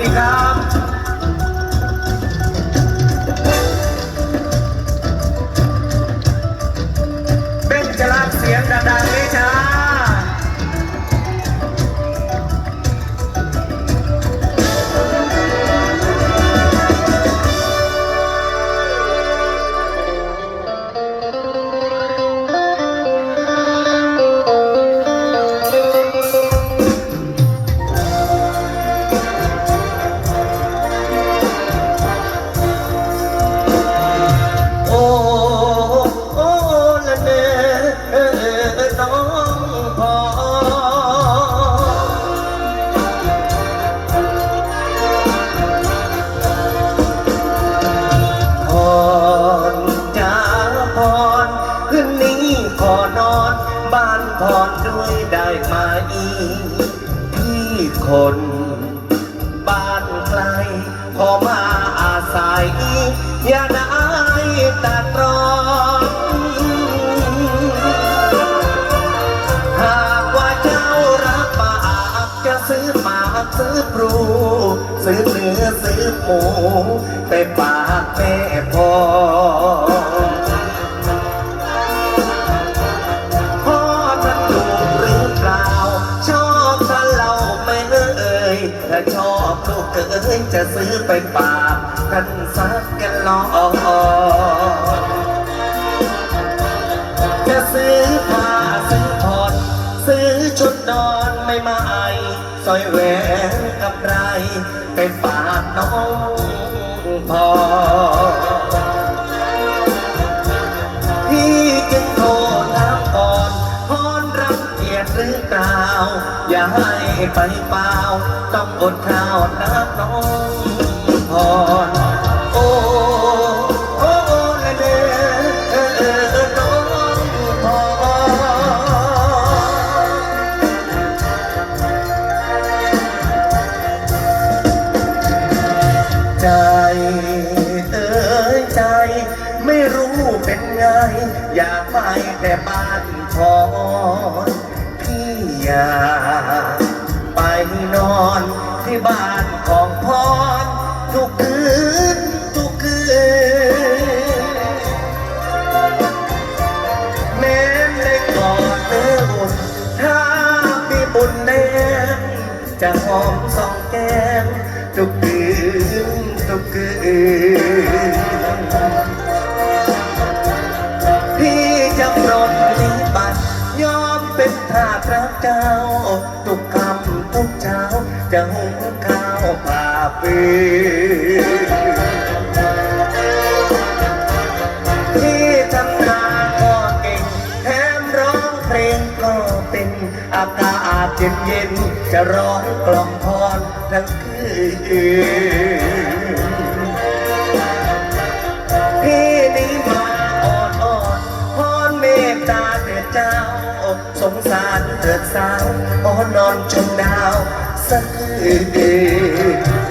ดีานด้วยได้ไหมพี่คน บ้านไกลขอมาอาศัย อย่าได้ตัดรอนหากว่าเจ้ารักปากจะซื้อหมากซื้อปรู ซื้อเนื้อซื้อหมูไปปากแม่พอ ชอบลูกเอ๋ยจะซื้อไปฝากกันสักกันลองจะซื้อผ้าซื้อผ่อนซื้อชุดนอนไม่ไม้สร้อยแหวนกับไรไปฝากน้องพอ อย่าให้ไปเปล่า ต้องอดข้าวน้ำน้องพรโอ้โอ้ละเนอน้องพร ใจเอ้ยใจ ไม่รู้เป็นไง อยากไปแต่บ้านพรพี่อยาก ที่บ้านของพรทุกคืนทุกคืนแม้ได้กอดเนื้อบุญถ้ามีบุญแนมจะหอมสองแก้มทุกคืนทุกคืนพี่จะปลดนี้บัตรยอมเป็นทาสรักเจ้าทุกคำทุกเช้าจะหุงข้าวผ่าปืนที่ทำงานก็เก่งแถมร้องเพลงก็เป็นอากาศเย็นเย็นจะร้องกล่อมพรทั้งคืนพี่นี้มาอ่อนอ่อนพรเมตตาเถิดเจ้า สงสารเถิดสาวอ่อนนอนชมดาว saqué